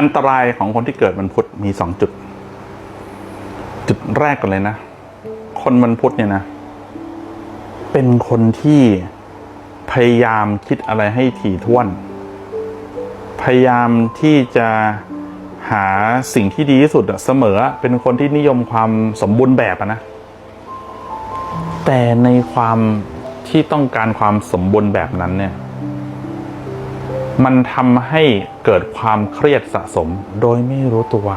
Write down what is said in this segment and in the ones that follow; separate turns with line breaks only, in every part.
อันตรายของคนที่เกิดวันพุธมีสองจุด จุดแรกก่อนเลยนะ คนวันพุธเนี่ยนะ เป็นคนที่พยายามคิดอะไรให้ถี่ถ้วน พยายามที่จะหาสิ่งที่ดีที่สุดเสมอ เป็นคนที่นิยมความสมบูรณ์แบบนะ แต่ในความที่ต้องการความสมบูรณ์แบบนั้นเนี่ย มันทำให้เกิดความเครียดสะสม โดยไม่รู้ตัว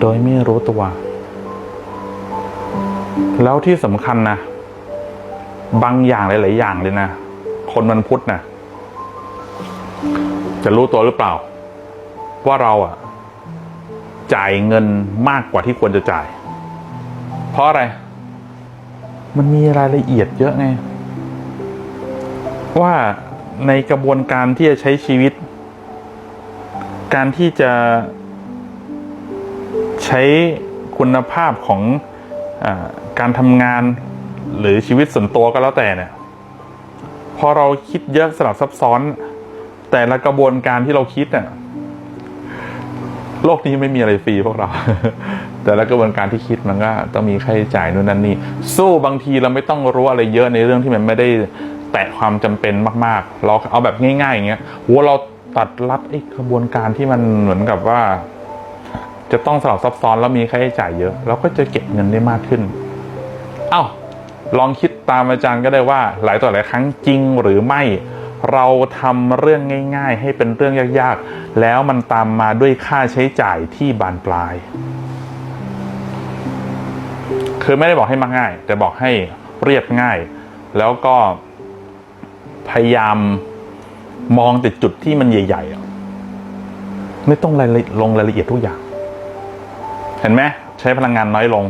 โดยไม่รู้ตัว แล้วที่สำคัญนะ บางอย่างหลาย ๆ อย่างเลยนะ คนมันพุทธนะจะรู้ตัวหรือเปล่า ว่าเราอะจ่ายเงินมากกว่าที่ควรจะจ่าย เพราะอะไร มันมีรายละเอียดเยอะไงว่า ในกระบวนการที่จะใช้ชีวิต การที่จะใช้คุณภาพของอการทำงานหรือชีวิตส่วนตัวก็แล้วแต่เนี่ยพอเราคิดเยอะสลับซับซ้อน แต่ละกระบวนการที่เราคิดเนี่ยโลกนี้ไม่มีอะไรฟรีพวกเรา แต่ละกระบวนการที่คิดมันก็ต้องมีค่าใช้จ่ายนู่นนั่นนี่สู้บางทีเราไม่ต้องรู้อะไรเยอะในเรื่องที่มันไม่ได้ แตะความจำเป็นมากๆ เราเอาแบบง่ายๆอย่างเงี้ยโหเราตัดรัดไอ้กระบวนการที่มันเหมือนกับว่า จะต้องสลับซับซ้อนแล้วมีค่าใช้จ่ายเยอะ เราก็จะเก็บเงินได้มากขึ้น เอ้าลองคิดตามอาจารย์ก็ได้ว่า หลายต่อหลายครั้งจริงหรือไม่ เราทำเรื่องง่าย ๆ ให้เป็นเรื่องยากๆ แล้วมันตามมาด้วยค่าใช้จ่ายที่บานปลาย คือไม่ได้บอกให้มักง่าย แต่บอกให้เรียบง่าย แล้วก็ พยายามมองแต่จุดที่มันใหญ่ๆไม่ต้องลลงรายละเอียดทุกอย่าง เห็นไหมใช้พลังงานน้อยลง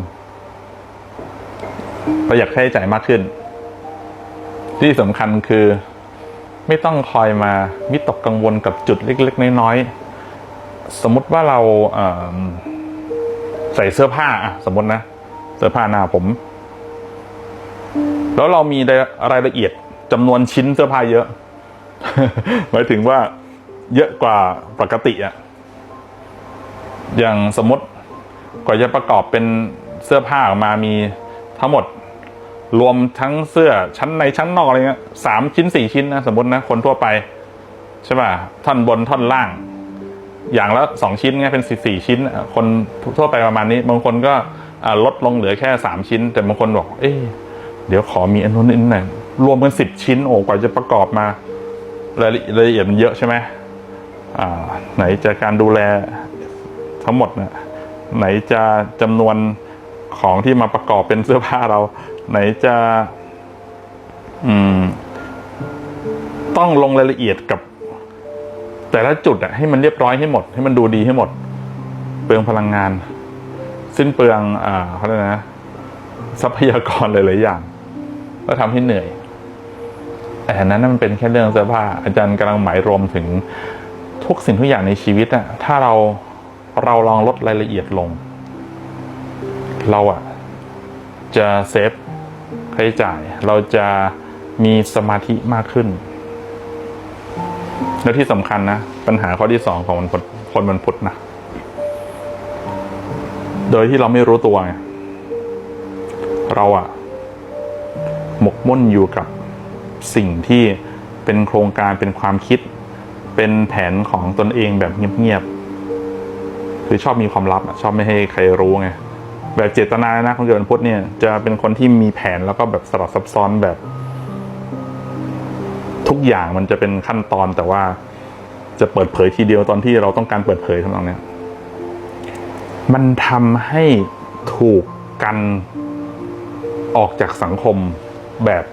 ประหยัดค่าใช้จ่ายมากขึ้น ที่สำคัญคือไม่ต้องคอยมาวิตกกังวลกับจุดเล็ก ๆ น้อยๆสมมติว่าเราเใส่เสื้อผ้าอะสมมตินะ เสื้อผ้าหน้าผม แล้วเรามีรายละเอียด จำนวนชิ้นเสื้อผ้าเยอะ หมายถึงว่าเยอะกว่าปกติอะอย่างสมมติกว่าจะประกอบเป็นเสื้อผ้าออกมามีทั้งหมดรวมทั้งเสื้อชั้นในชั้นนอกอะไรเงี้ยสามชิ้นสี่ชิ้นนะสมมตินะคนทั่วไป ใช่ป่ะท่อนบนท่อนล่าง อย่างละสองชิ้นไงเป็นสี่ชิ้น คนทั่วไปประมาณนี้ บางคนก็ลดลงเหลือแค่สามชิ้น แต่บางคนบอก เอ๊เดี๋ยวขอมีอันนู้นนนี้หน่อย รวมกันสิบชิ้นโอ้กว่าจะประกอบมารายละเอียดมันเยอะใช่ไหมอ่า ไหนจะการดูแลทั้งหมดนะไหนจะจำนวนของที่มาประกอบเป็นเสื้อผ้าเรา ไหนจะ อืม ต้องลงรายละเอียดกับ แต่ละจุดอะให้มันเรียบร้อยให้หมด ให้มันดูดีให้หมด เปลืองพลังงาน สิ้นเปลือง อ่าเขาเรียกนะทรัพยากรหลายๆอย่าง ก็ทำให้เหนื่อย แต่นั้นมันเป็นแค่เรื่องเสื้อผ้าอาจารย์กำลังหมายรวมถึงทุกสิ่งทุกอย่างในชีวิตอะถ้าเราเราลองลดรายละเอียดลง เราอะจะเซฟค่าใช้จ่าย เราจะมีสมาธิมากขึ้น และที่สำคัญนะ ปัญหาข้อที่สองของคนคนมันพุทธนะ โดยที่เราไม่รู้ตัว เราอะหมกมุ่นอยู่กับ สิ่งที่เป็นโครงการเป็นความคิด เป็นแผนของตนเองแบบเงียบๆคือชอบมีความลับชอบไม่ให้ใครรู้ไงแบบเจตนานะคนเกิดวันพุธเนี่ยจะเป็นคนที่มีแผนแล้วก็แบบสลับซับซ้อนแบบ ทุกอย่างมันจะเป็นขั้นตอนแต่ว่าจะเปิดเผยทีเดียวตอนที่เราต้องการเปิดเผยทำนองเนี้ยมันทำให้ถูกกันออกจากสังคมแบบ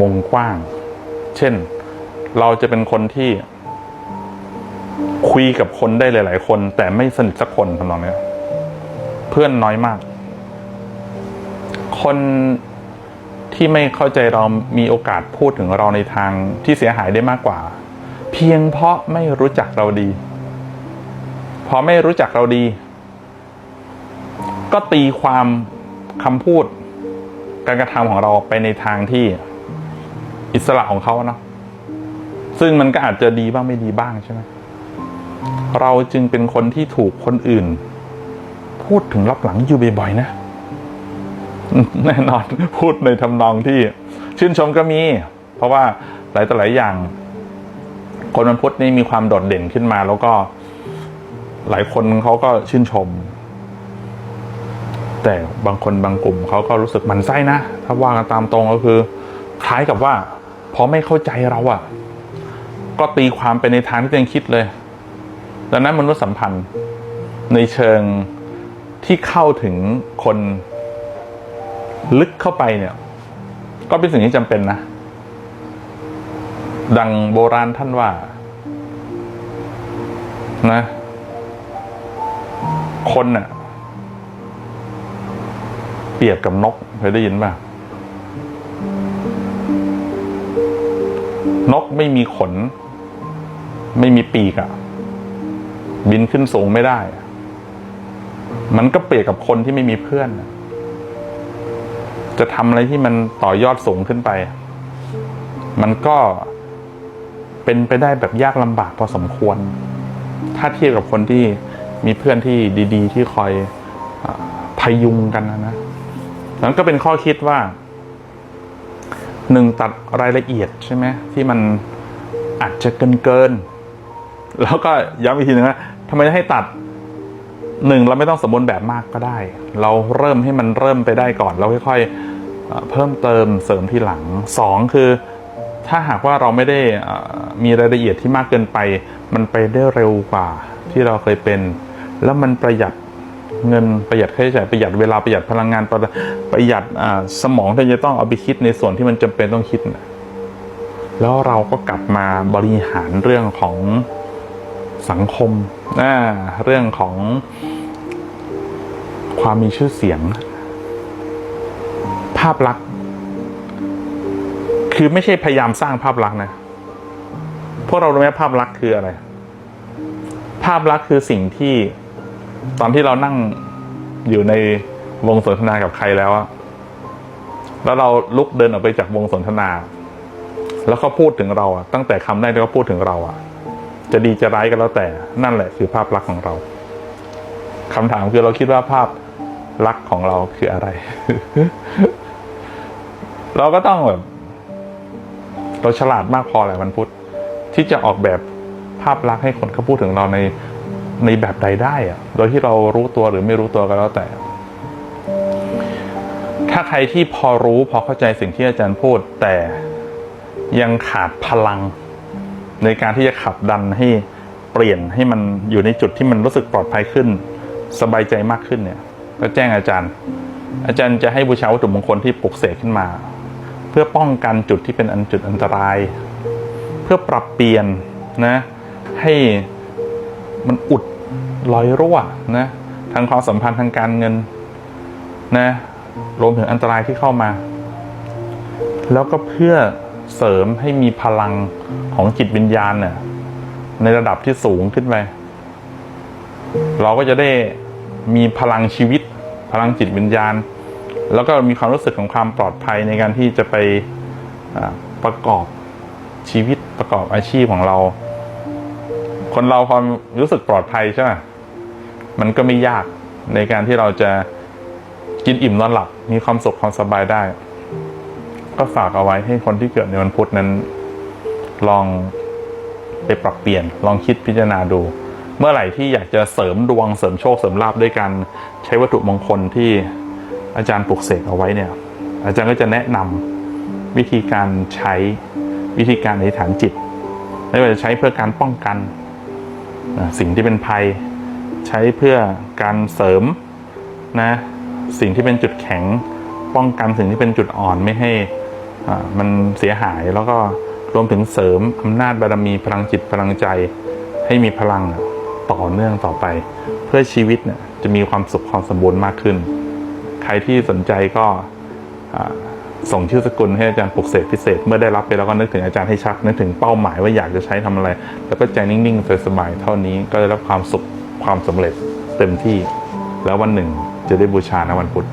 มงกว้าง เช่น เราจะเป็นคนที่คุยกับคนได้หลาย ๆ คน แต่ไม่สนิทสักคนทำนองเนี้ยเพื่อนน้อยมาก คนที่ไม่เข้าใจเรามีโอกาสพูดถึงเราในทางที่เสียหายได้มากกว่า เพียงเพราะไม่รู้จักเราดี พอไม่รู้จักเราดี ก็ตีความคำพูดการกระทำของเราไปในทางที่ อิสระของเขาเนาะซึ่งมันก็อาจจะดีบ้างไม่ดีบ้างใช่ไหมเราจึงเป็นคนที่ถูกคนอื่น พูดถึงรับหลังอยู่บ่อยๆนะ แน่นอนพูดในทำนองที่ ชื่นชมก็มี เพราะว่าหลายต่อหลายอย่าง คนมันพุทธนี่มีความโดดเด่นขึ้นมา แล้วก็หลายคนเขาก็ชื่นชม แต่บางคนบางกลุ่มเขาก็รู้สึกหมันไส้นะ ถ้าว่ากันตามตรงก็คือ คล้ายกับว่า พอไม่เข้าใจเราอะก็ตีความไปในทางที่ตัวเองคิดเลย ดังนั้นมนุษยสัมพันธ์ในเชิงที่เข้าถึงคนลึกเข้าไปเนี่ย ก็เป็นสิ่งที่จำเป็นนะ ดังโบราณท่านว่า นะ คนน่ะเปรียบกับนกเคยได้ยินป่ะ นกไม่มีขน ไม่มีปีกอะบินขึ้นสูงไม่ได้ มันก็เปรียบกับคนที่ไม่มีเพื่อน จะทำอะไรที่มันต่อยอดสูงขึ้นไป มันก็เป็นไปได้แบบยากลำบากพอสมควร ถ้าเทียบกับคนที่มีเพื่อนที่ดี ๆ ที่คอยอาพยุงกันนะนะนั้นก็เป็นข้อคิดว่า หนึ่งตัดรายละเอียดใช่ไหมที่มันอาจจะเกินเกิน แล้วก็ย้ำอีกทีหนึ่งว่าทำไมให้ตัดหนึ่งเราไม่ต้องสมบูรณ์แบบมากก็ได้ เราเริ่มให้มันเริ่มไปได้ก่อนเราค่อยๆเพิ่มเติมเสริมที่หลังสองคือถ้าหากว่าเราไม่ได้มีรายละเอียดที่มากเกินไป มันไปได้เร็วกว่าที่เราเคยเป็น แล้วมันประหยัด เงินประหยัดค่าใช้จ่ายประหยัดเวลาประหยัดพลังงานประหยัดสมองที่จะต้องเอาไปคิดในส่วนที่มันจำเป็นต้องคิดนะแล้วเราก็กลับมาบริหารเรื่องของสังคมอ่าเรื่องของความมีชื่อเสียง ภาพลักษณ์ คือไม่ใช่พยายามสร้างภาพลักษณ์นะพวกเรารู้ไหมภาพลักษณ์คืออะไร ภาพลักษณ์คือสิ่งที่ ตอนที่เรานั่งอยู่ในวงสนทนากับใครแล้วอะแล้วเราลุกเดินออกไปจากวงสนทนา แล้วเขาพูดถึงเราอะตั้งแต่คำแรกที่เขาพูดถึงเราอะจะดีจะร้ายก็แล้วแต่นั่นแหละคือภาพลักษณ์ของเราคำถามคือเราคิดว่าภาพลักษณ์ของเราคืออะไร เราก็ต้องแบบ เราฉลาดมากพอแหละวันพุธที่จะออกแบบภาพลักษณ์ให้คนเขาพูดถึงเราใน ในแบบใดได้อะโดยที่เรารู้ตัวหรือไม่รู้ตัวก็แล้วแต่ ถ้าใครที่พอรู้พอเข้าใจสิ่งที่อาจารย์พูด แต่ยังขาดพลัง ในการที่จะขับดันให้เปลี่ยนให้มันอยู่ในจุดที่มันรู้สึกปลอดภัยขึ้น สบายใจมากขึ้นเนี่ย ก็แจ้งอาจารย์ อาจารย์จะให้บูชาวัตถุมงคลที่ปลุกเสกขึ้นมา เพื่อป้องกันจุดที่เป็นอันจุดอันตราย เพื่อปรับเปลี่ยนนะ ให้มันอุด รอยรั่วนะทางความสัมพันธ์ทางการเงินนะรวมถึงอันตรายที่เข้ามา แล้วก็เพื่อเสริมให้มีพลังของจิตวิญญาณเนี่ยในระดับที่สูงขึ้นไป เราก็จะได้มีพลังชีวิต พลังจิตวิญญาณ แล้วก็มีความรู้สึกของความปลอดภัยในการที่จะไปประกอบชีวิตประกอบอาชีพของเรา คนเราพอรู้สึกปลอดภัยใช่ไหมมันก็ไม่ยากในการที่เราจะกินอิ่มนอนหลับ มีความสุขความสบายได้ ก็ฝากเอาไว้ให้คนที่เกิดในวันพุธนั้น ลองไปปรับเปลี่ยน ลองคิดพิจารณาดู เมื่อไหร่ที่อยากจะเสริมดวงเสริมโชคเสริมลาภด้วยการใช้วัตถุมงคลที่อาจารย์ปลุกเสกเอาไว้เนี่ย อาจารย์ก็จะแนะนำวิธีการใช้วิธีการอธิษฐานจิตไม่ว่าจะใช้เพื่อการป้องกัน สิ่งที่เป็นภัยใช้เพื่อการเสริมนะสิ่งที่เป็นจุดแข็งป้องกันสิ่งที่เป็นจุดอ่อนไม่ให้อ่ามันเสียหายแล้วก็รวมถึงเสริมอำนาจบารมีพลังจิตพลังใจ ให้มีพลังต่อเนื่องต่อไป เพื่อชีวิตเนี่ยจะมีความสุขความสมบูรณ์มากขึ้น ใครที่สนใจก็ ส่งชื่อสกุลให้อาจารย์ปลุกเสกพิเศษ เมื่อได้รับไปแล้วก็นึกถึงอาจารย์ให้ชัด นึกถึงเป้าหมายว่าอยากจะใช้ทำอะไร แล้วก็ใจนิ่งๆสบายๆเท่านี้ก็ได้รับความสุขความสำเร็จเต็มที่ แล้ววันหนึ่งจะได้บูชาในวันพุธ